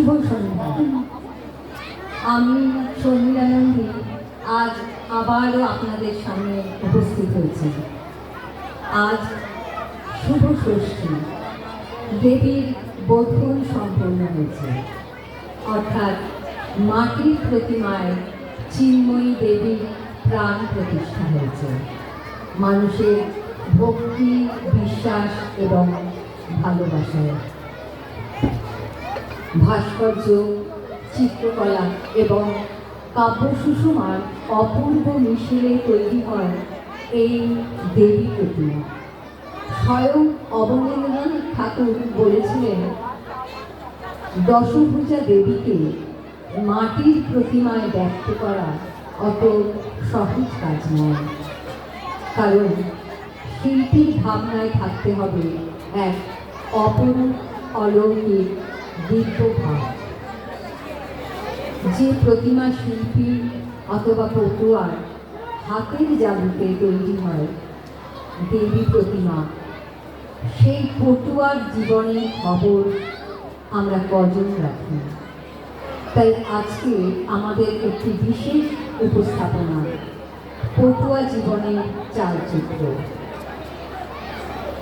শুভ সন্ধ্যা আমি শর্মিলানন্দী আজ আবারও আপনাদের সামনে উপস্থিত হয়েছি। আজ শুভ ষষ্ঠী। দেবীর বোধন সম্পন্ন হয়েছে। অর্থাৎ মাটির প্রতিমায় চিন্ময়ী দেবীর প্রাণ প্রতিষ্ঠা হয়েছে। মানুষের ভক্তি, বিশ্বাস এবং ভালোবাসায় ভাস্কর্য, চিত্রকলা এবং কাব্য সুষমার অপূর্ব মিশেলে তৈরি হয় এই দেবী প্রতিমা। স্বয়ং অবনীন্দ্রনাথ ঠাকুর বলেছিলেন, দশভূজা দেবীকে মাটির প্রতিমায় ব্যক্ত করা অত সহজ কাজ নয়। কারণ শিল্পীর ভাবনায় থাকতে হবে এক অপরূপ অলৌকিক যে প্রতিমা শিল্পী অথবা পটুয়ার হাতের জাদুতে তৈরি হয় দেবী প্রতিমা, সেই পটুয়ার জীবনের খবর আমরা কজন রাখি? তাই আজকে আমাদের একটি বিশেষ উপস্থাপনা, পটুয়া জীবনের চালচিত্র।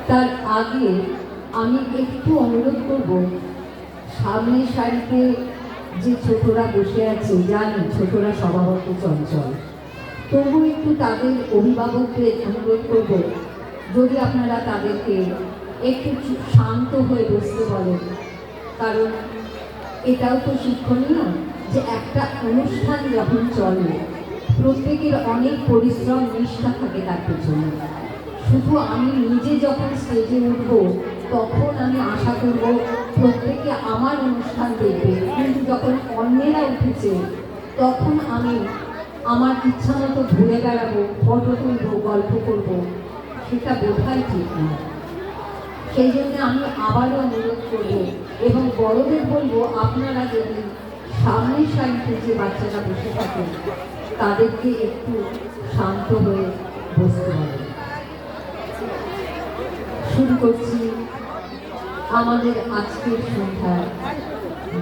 তার আগে আমি একটু অনুরোধ করব সামনের সারিতে যে ছোটরা বসে আছে, জানি ছোটরা স্বভাবত চঞ্চল। তবু একটু তাদের অভিভাবকদের অনুরোধ করব, যদি আপনারা তাদেরকে একটু শান্ত হয়ে বসতে বলেন। কারণ এটাও তো শিক্ষণীয় যে একটা অনুষ্ঠান যখন চলে, প্রত্যেকের অনেক পরিশ্রম, নিষ্ঠা থাকে তার পেছনে। শুধু আমি নিজে যখন স্টেজে উঠব, তখন আমি আশা করব প্রত্যেকে আমার অনুষ্ঠান দেখবে। কিন্তু যখন অন্যেরা উঠেছে, তখন আমি আমার ইচ্ছা মতো ঘুরে বেড়াবো, ফটো তুলবো, গল্প করব, সেটা বোধহয় ঠিক নয় সেই জন্য আমি আবারও অনুরোধ করব এবং বড়দের বলব, আপনারা যদি সামনের সারিতে যে বাচ্চারা বসে থাকেন তাদেরকে একটু শান্ত হয়ে বসতে হবে। শুরু করছি। আমাদের আজকের সন্ধ্যার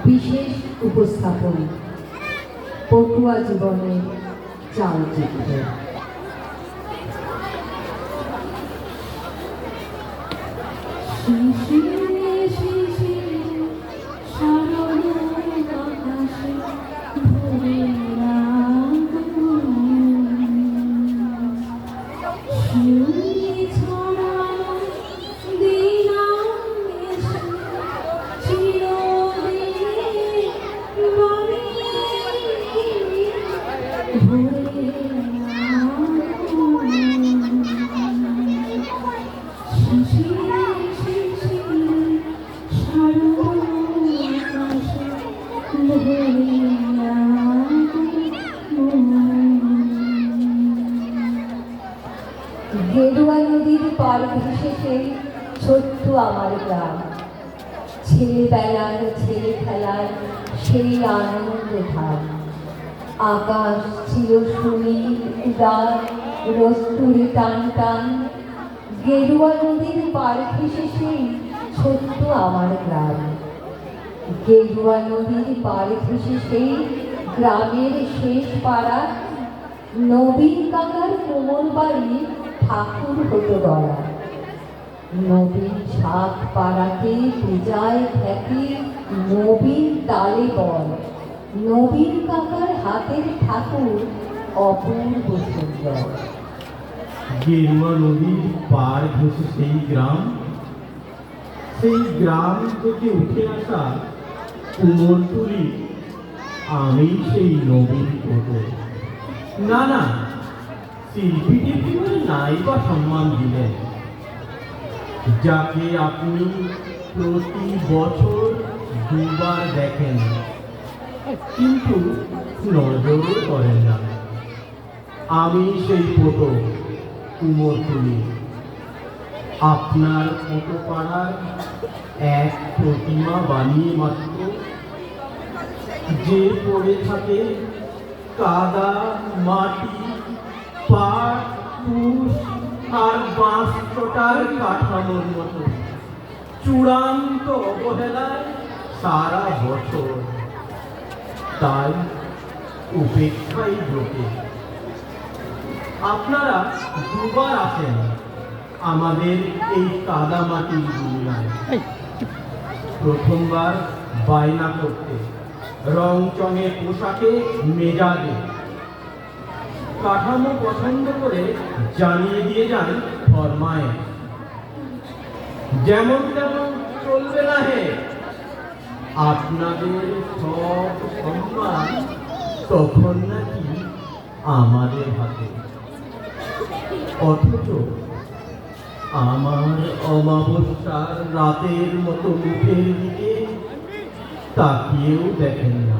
বিশেষ উপস্থাপন পটুয়া জীবনের চালচিত্র শিশিরে শিশিরে গেরুয়া নদীর পার ঘেসে সেই ছোট্ট আমার গ্রাম। ছেলেবেলার ছেলে খেলার সেই আনন্দ ধাম। আকাশ ছিল সুনীল, উদার, রস্তুরে টান টান। গেরুয়া নদীর পার ঘেসে সেই ছোট্ট আমার গ্রাম। গেরুয়া নদীর পার ঘেসে সেই গ্রামের শেষ পাড়া নবীন কাকার কোমর বাড়ি ঠাকুর হতো গড়া নবীন ছাদ পাড়াতে পূজায় খ্যাতি নবীন তালে বল। নবীন কাকার হাতের ঠাকুর অপূর্ব সুন্দর। গেরুয়া নদীর পার ঘেসে সেই গ্রাম। সেই গ্রাম থেকে উঠে আসা কুমোরটুলি, আমি সেই নবীন ফটো না না শিল্পীকে সম্মান দিলেন যাকে আপনি প্রতি বছর দুবার দেখেন, কিন্তু নজরও করেন না। আমি সেই ফটো কুমোরটুলি আপনার মতো পাড়ার এক প্রতিমা বানিয়ে মাত্র যে পড়ে থাকে কাদা মাটি পাট আর বাঁশটার কাঠামোর মতো। চূড়ান্ত অবহেলায় সারা বছর। তাই উপেক্ষাই জোটে আপনারা দুবার আসেন আমাদের এই কাদামাটির দুনিয়ায়। প্রথমবার বায়না করতে। রং চঙে পোশাকে মেজাজে কাঠামো পছন্দ করে জানিয়ে দিয়ে যান ফরমায় যেমন তেমন চলবে না হে। আপনাদের সব সম্মান তখন নাকি আমাদের হাতে। অথচ আমার অমাবস্যার রাতের মতো মুখের দিকে তাকিয়েও দেখেন না।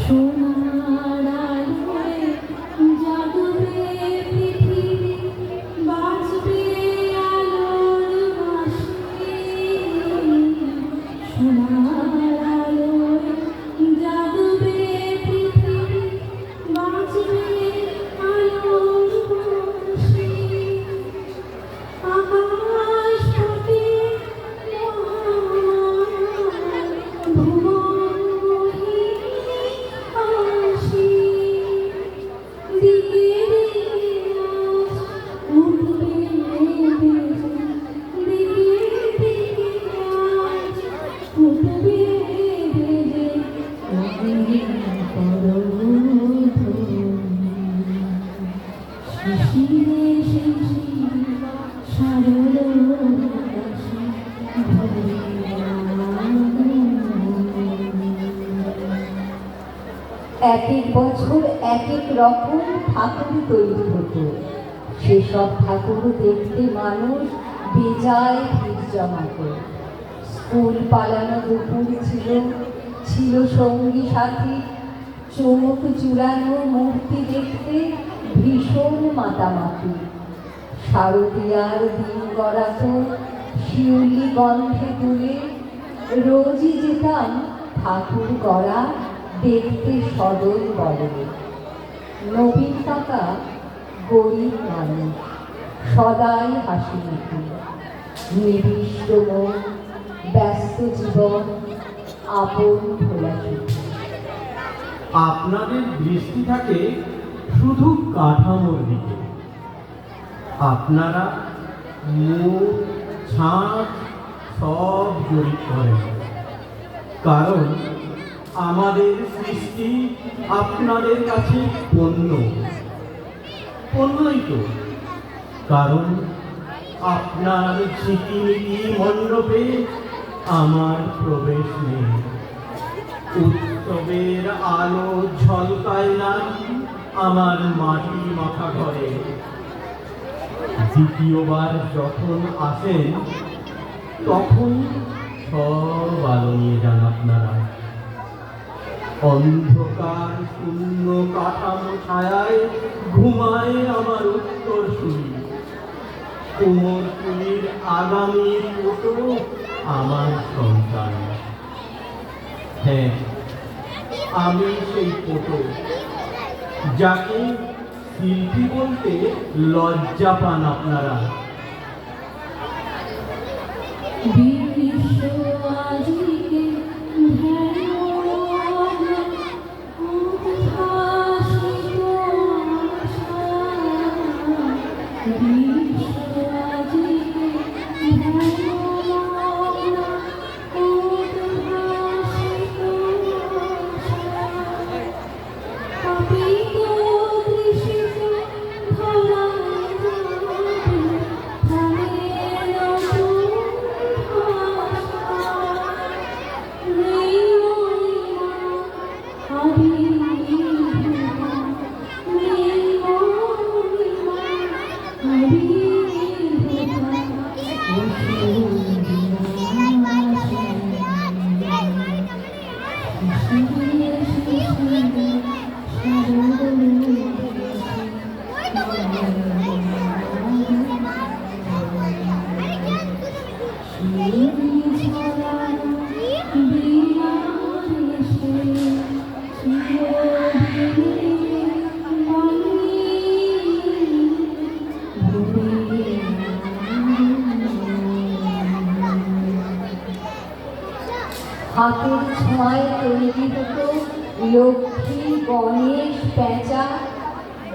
সোনার এক এক বছর এক এক রকম ঠাকুর তৈরি হতো। সেসব ঠাকুর দেখতে মানুষ বেজায় ভিড় জমাতো। স্কুল পালানো দুপুর ছিল ছিল সঙ্গী সাথী। চমক চূড়ানো মূর্তি দেখতে ভীষণ মাতামাতি। শারদীয়ার দিন গড়াতো, শিউলি গন্ধে তুলে। রোজই যেতাম ঠাকুর গড়া দেখতে সদল বলে। নবীন কাকা গরিব মানুষ, সদাই হাসি মুখে। নিবিষ্ট মন, ব্যস্ত জীবন, আপন ভোলা আপনাদের দৃষ্টি থাকে শুধু কাঠামোর দিকে। আপনারা মুখ ছাঁচ সব জড়িত করেন। কারণ আমাদের সৃষ্টি আপনাদের কাছে পণ্য। পণ্যই তো। কারণ আপনার ঝিকিমিকি মণ্ডপে আমার প্রবেশ নেই। উৎসবের আলো ঝলকায় না আমার মাটি মাথা ঘরে। দ্বিতীয়বার যখন আসেন, তখন সব আলো নিয়ে যান আপনারা। অন্ধকার শূন্য কাঠামো ছায়ায় ঘুমায় আমার উত্তর শুনি। কোমর তুলির আগামী ফটো আমার সন্তান। হ্যাঁ আমি সেই ফটো যাকে শিল্পী বলতে লজ্জা পান আপনারা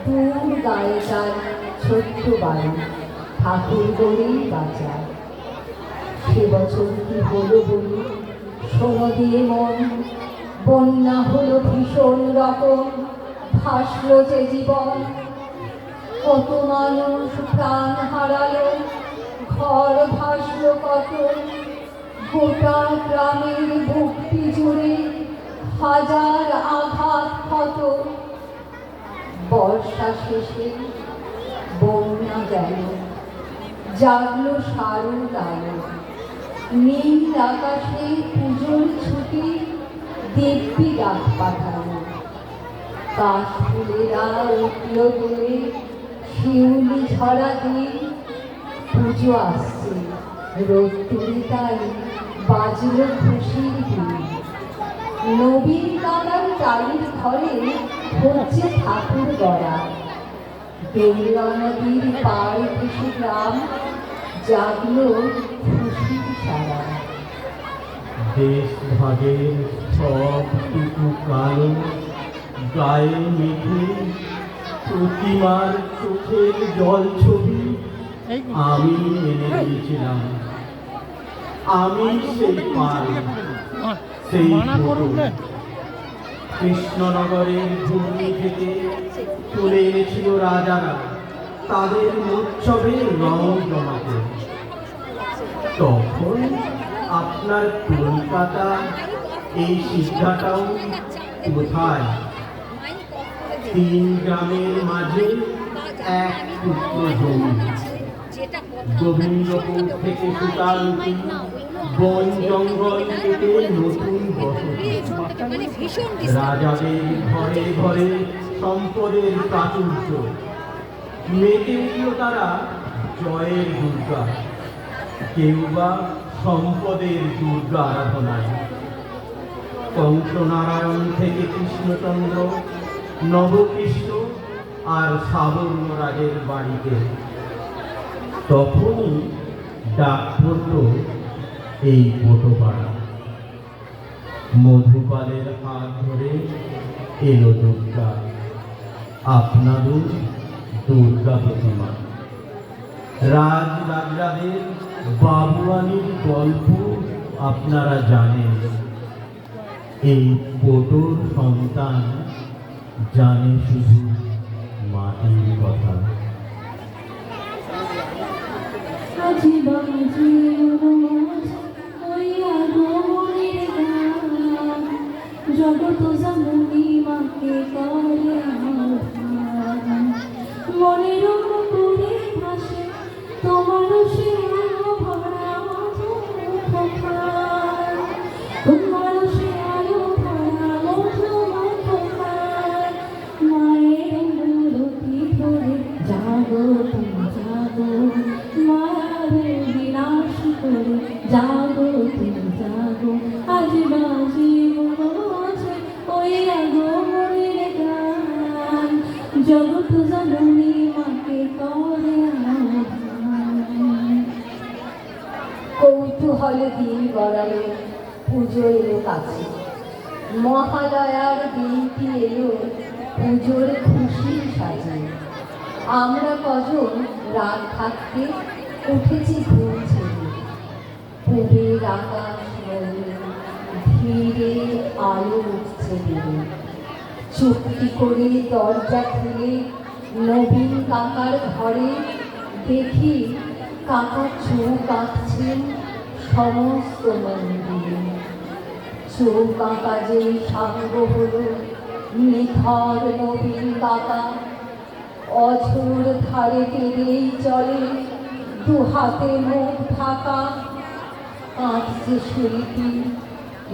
দূর গায়ে তার ছোট্ট বাড়ি, ঠাকুর গড়েই বাঁচা সে বছর কি হলো বলি শোনো দিয়ে মন, বন্যা হলো ভীষণ রকম, ভাসলো যে জীবন। কত মানুষ প্রাণ হারালো, ঘর ভাসলো কত। গোটা গ্রামের ভক্তি জুড়ে হাজার আঘাত ক্ষত বর্ষা শেষে বন্যা গেল, জাগলো শারদ আলো নীল আকাশে পুজোর ছুটি দেবী ডাক পাঠালো। কাশ ফুলেরা উঠল বলে শিউলি ঝরা দিন পুজো আসছে। রোদ্দুরে তাই বাজলো খুশির দিন। নবীন কালার টালির ঘরে হচ্ছে ঠাকুর গড়া দেউলা নদীর পাড় ঘেসে গ্রাম জাগলো খুশির সারা দেশ ভাগের সবটুকু কালো গায়ে মেঘে প্রতিমার চোখের জল ছবি। আমি এনে দিয়েছিলাম। আমি সেই পাল সেই কৃষ্ণনগরের ভূমি থেকে তুলে এনেছিল রাজারা তাদের উৎসবে রং জমাতে। তখন আপনার কলকাতা এই শিক্ষাটাও কোথায়? তিন গ্রামের মাঝে এক টুকরো জমি গোবিন্দপুর থেকে সুতালুটি বন জঙ্গল কেটে নতুন বসতি। রাজাদের ঘরে ঘরে সম্পদের প্রাচুর্য। মেতে উঠল তারা জয়ের দুর্গা। কেউ বা সম্পদের দুর্গা আরাধনায়। কংসনারায়ণ থেকে কৃষ্ণচন্দ্র, নবকৃষ্ণ আর সাবর্ণ রাজের বাড়িতে। তখনই ডাক পড়ল এই বটপাড়া। মধুপালের হাত ধরে এলো দুর্গা। আপনারও দুর্গা প্রতিমা। রাজ রাজাদের বাবুয়ানির গল্প আপনারা জানেন। এই পোটোর সন্তান জানে শুধু মাটির কথা। আজি বাজি জগত জননী মাকে করে মনের করে ভাসে তোমার সে ভরা তোমার সে আলো ভরা মায়ের মূরতি ধরে জাগো তুমি জাগো মায়ের বিনাশ করে জাগো তুমি জাগো কৌতূহল দিন গড়ালো পুজো এলো কাছে। মহালয়ার দিনটি এলো পুজোর খুশি সাজে। আমরা কজন রাত থাকতে উঠেছি ঘুম ছেড়ে। পুবের আকাশ ধীরে আলো উঠছে বেড়ে চুক্তি করে দরজা খুলে নবীন কাকার ঘরে দেখি কাকা চোখ আঁকছেন সমস্ত মন্দিরে চোখ আঁকা যে সাঙ্গ হলো, নিথর নবীন কাকা অঝোর ধারে পেরেই চলে দু হাতে মুখ ঢাকা। কাঁদছে শিল্পী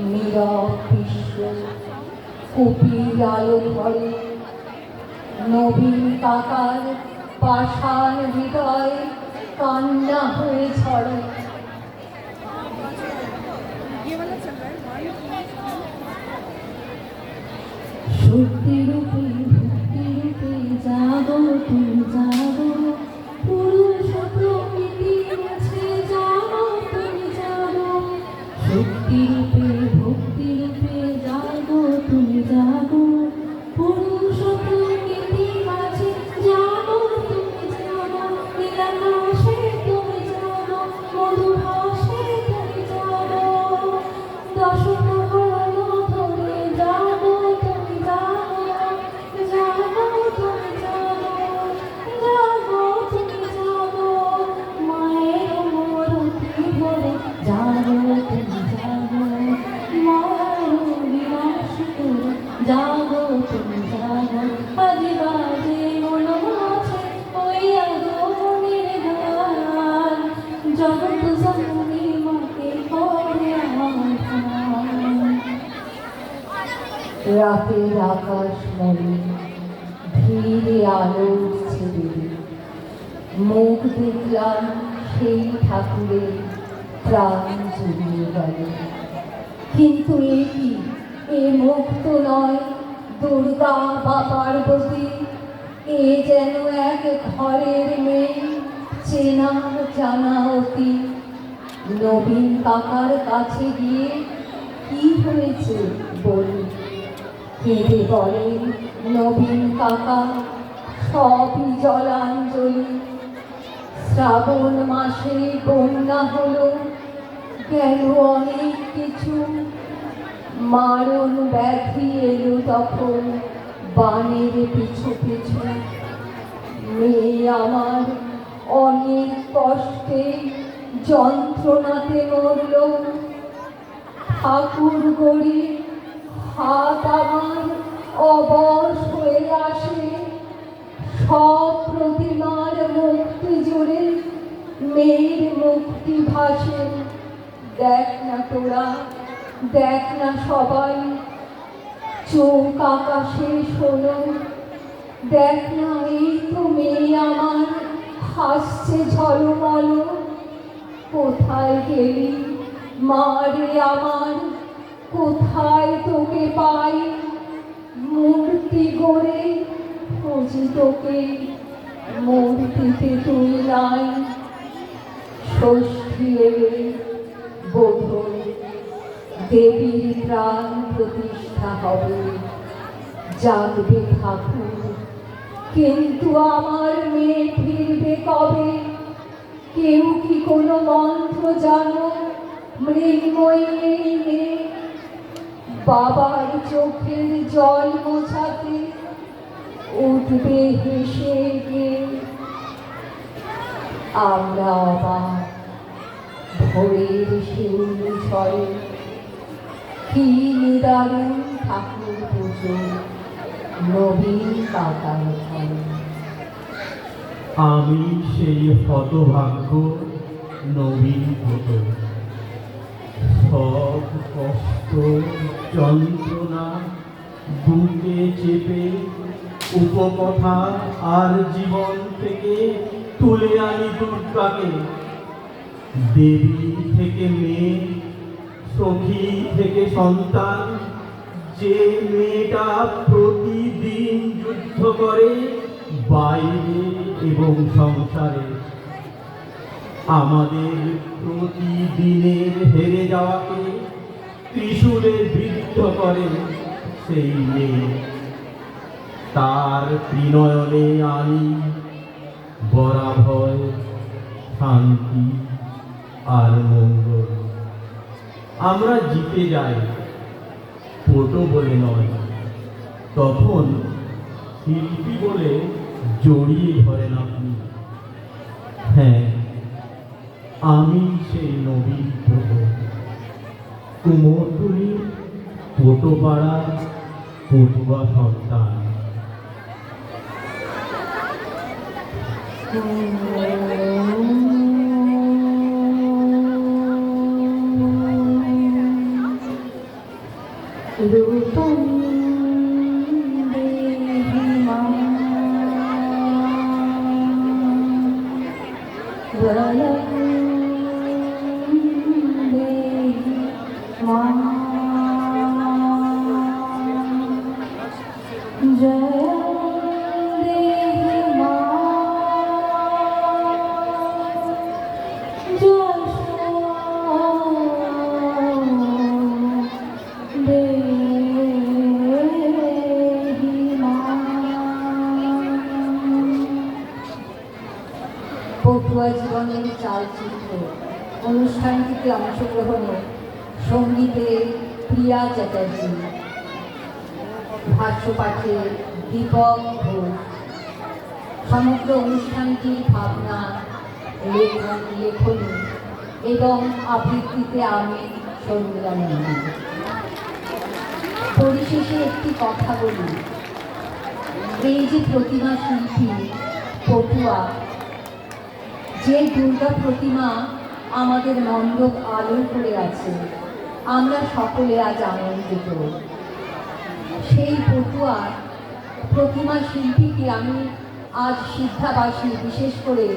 নীরব বিশ্ব। কুপির আলো ধরে, নবীন কাকার পাষাণ হৃদয় কান্না হয়ে ছড়ে। সত্যি জানা অতি। নবীন কাকার কাছে গিয়ে কি হয়েছে বলি কেঁদে বলেন নবীন কাকা। সবই জলাঞ্জলি। শ্রাবণ মাসে বন্যা হলো। গেল অনেক কিছু। মারণ ব্যাধি এলো তখন। বানের পিছু পিছু। মেয়ে আমার অনেক কষ্টে যন্ত্রণাতে মরল। ঠাকুর গড়ি হাত আমার অবশ হয়ে আসে। সব প্রতিমার মুক্তি জুড়ে মেয়ের মুক্তি ভাসে। দেখ না তোরা, দেখ না সবাই। চোখ আকাশে শোনো। দেখ না এই তো মেয়ে আমার হাসছে ঝলমল। কোথায় গেলি? মারে আমার, কোথায় তোকে পাই? মূর্তি গড়ে খুঁজি তোকে, মূর্তিতে তুই নাই। ষষ্ঠী বোধন দেবীর প্রাণ প্রতিষ্ঠা হবে। জাগবে ঠাকুর কিন্তু আমার মেয়ে ফিরবে কবে? কেউ কি কোনো মন্ত্র জানো? মৃন্ময়ী মেয়ে বাবার চোখের জল মোছাতে উঠবে হেসে গে আমরা অবাক ভোরের শিউলি ছড়ে কি নিদারুণ ঠাকুর পুজো নবীন ঘরে আমি সেই হতভাগ্য নবীন হতো সব কষ্ট, যন্ত্রণা, বুকে চেপে উপকথা আর জীবন থেকে তুলে আনি দুর্গাকে। দেবী থেকে মেয়ে, সখী থেকে সন্তান যে মেয়েটা প্রতিদিন যুদ্ধ করে বাইরে এবং সংসারে, আমাদের প্রতিদিনের হেরে যাওয়াকে ত্রিশূলে বিদ্ধ করে সেই মেয়ে। তার ত্রিনয়নে আনি বরাভয় শান্তি আর মঙ্গল। আমরা জিতে যাই। ফটো বলে নয়। তখন শিল্পী বলে জড়িয়ে ধরেন আপনি। হ্যাঁ আমি সেই নবীন প্রভু। কুমোরটুলি, পটোপাড়া, পটুয়া সন্তান। the return. অনুষ্ঠানটিতে অংশগ্রহণে সঙ্গীতে প্রিয়া চ্যাটার্জি, ভাষ্যপাঠে দীপক ঘোষ। সমগ্র অনুষ্ঠানটির ভাবনা, লেখন, লেখনী এবং আবৃত্তিতে আমি শর্মিলা নন্দী পরিশেষে একটি কথা বলি। এই যে প্রতিমা শিল্পী, পটুয়া, যে দুর্গা প্রতিমা আমাদের মণ্ডপ আলো করে আছে। আমরা সকলে আজ আনন্দিত সেই পটুয়ার প্রতিমা শিল্পীকে আমি আজ সিদ্ধাবাসী, বিশেষ করে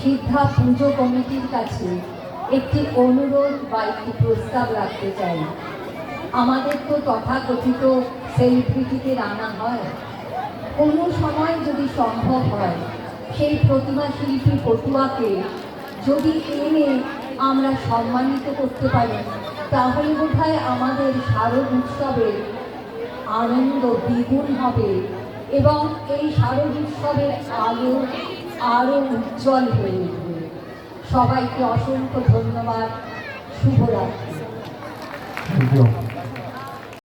সিদ্ধা পুজো কমিটির কাছে একটি অনুরোধ বা একটি প্রস্তাব রাখতে চাই। আমাদের তো তথাকথিত সেলিব্রিটিদের আনা হয়। কোনো সময় যদি সম্ভব হয়, সেই প্রতিমা শিল্পী পটুয়াকে যদি এনে আমরা সম্মানিত করতে পারি, তাহলে বোধহয় আমাদের শারদ উৎসবের আনন্দ দ্বিগুণ হবে এবং এই শারদ উৎসবের আলো আরও উজ্জ্বল হয়ে উঠবে। সবাইকে অসংখ্য ধন্যবাদ। শুভরাত্রি.